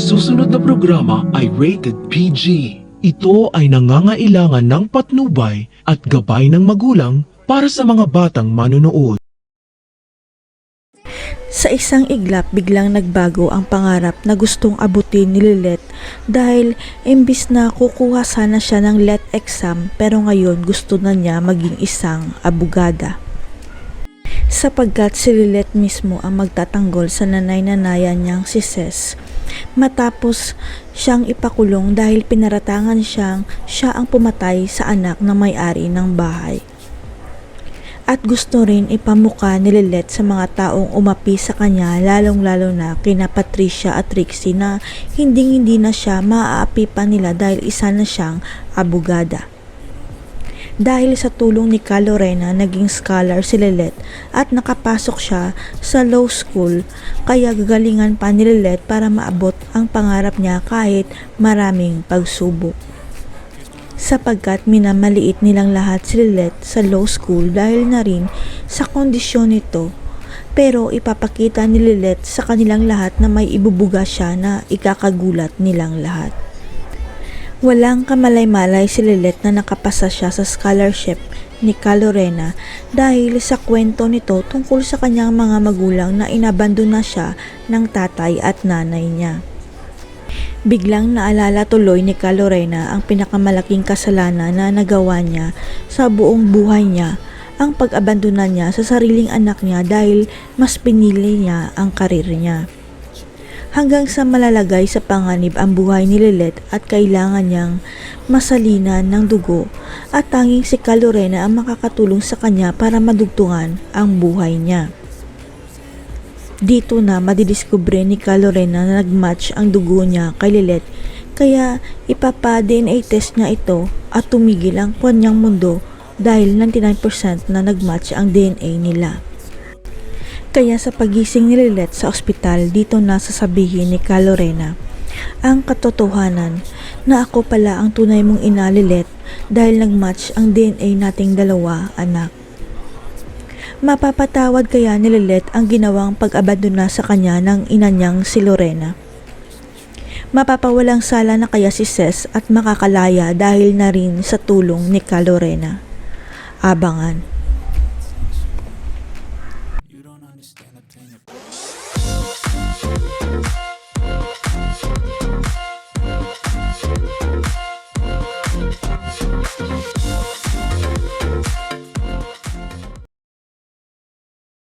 susunod na programa ay rated PG. Ito ay nangangailangan ng patnubay at gabay ng magulang para sa mga batang manonood. Sa isang iglap, biglang nagbago ang pangarap na gustong abutin ni Lilet dahil imbis na kukuha sana siya ng let exam pero ngayon gusto na niya maging isang abogada. Sapagkat si Lilet mismo ang magtatanggol sa nanay-nanayan niyang si Ses matapos siyang ipakulong dahil pinaratangan siyang siya ang pumatay sa anak ng may-ari ng bahay at gusto rin ipamuka ni Lilet sa mga taong umapi sa kanya lalong-lalo na kina Patricia at Trixie na hinding-hindi na siya maaapi pa nila dahil isa na siyang abogada. Dahil sa tulong ni Ka Lorena, naging scholar si Lilet at nakapasok siya sa law school kaya gagalingan pa ni Lilet para maabot ang pangarap niya kahit maraming pagsubok sapagkat minamaliit nilang lahat si Lilet sa law school dahil na rin sa kondisyon nito. Pero ipapakita ni Lilet sa kanilang lahat na may ibubuga siya na ikakagulat nilang lahat. Walang kamalay-malay si Lilet na nakapasa siya sa scholarship ni Calorena dahil sa kwento nito tungkol sa kanyang mga magulang na inabandona siya ng tatay at nanay niya. Biglang naalala tuloy ni Ka Lorena ang pinakamalaking kasalanan na nagawa niya sa buong buhay niya, ang pag-abandona niya sa sariling anak niya dahil mas pinili niya ang karir niya. Hanggang sa malalagay sa panganib ang buhay ni Lilet at kailangan niyang masalinan ng dugo at tanging si Ka Lorena ang makakatulong sa kanya para madugtungan ang buhay niya. Dito na madidiskubre ni Ka Lorena na nagmatch ang dugo niya kay Lilet kaya ipapa-DNA test niya ito at tumigil ang kanyang mundo dahil 99% na nagmatch ang DNA nila. Kaya sa pagising ni Lilet sa ospital dito na sasabihin ni Ka Lorena ang katotohanan na ako pala ang tunay mong ina Lilet dahil nagmatch ang DNA nating dalawa anak. Mapapatawad kaya ni Lilet ang ginawang pag-abandona sa kanya ng ina niyang si Lorena. Mapapawalang sala na kaya si Ses at makakalaya dahil na rin sa tulong ni Ka Lorena. Abangan.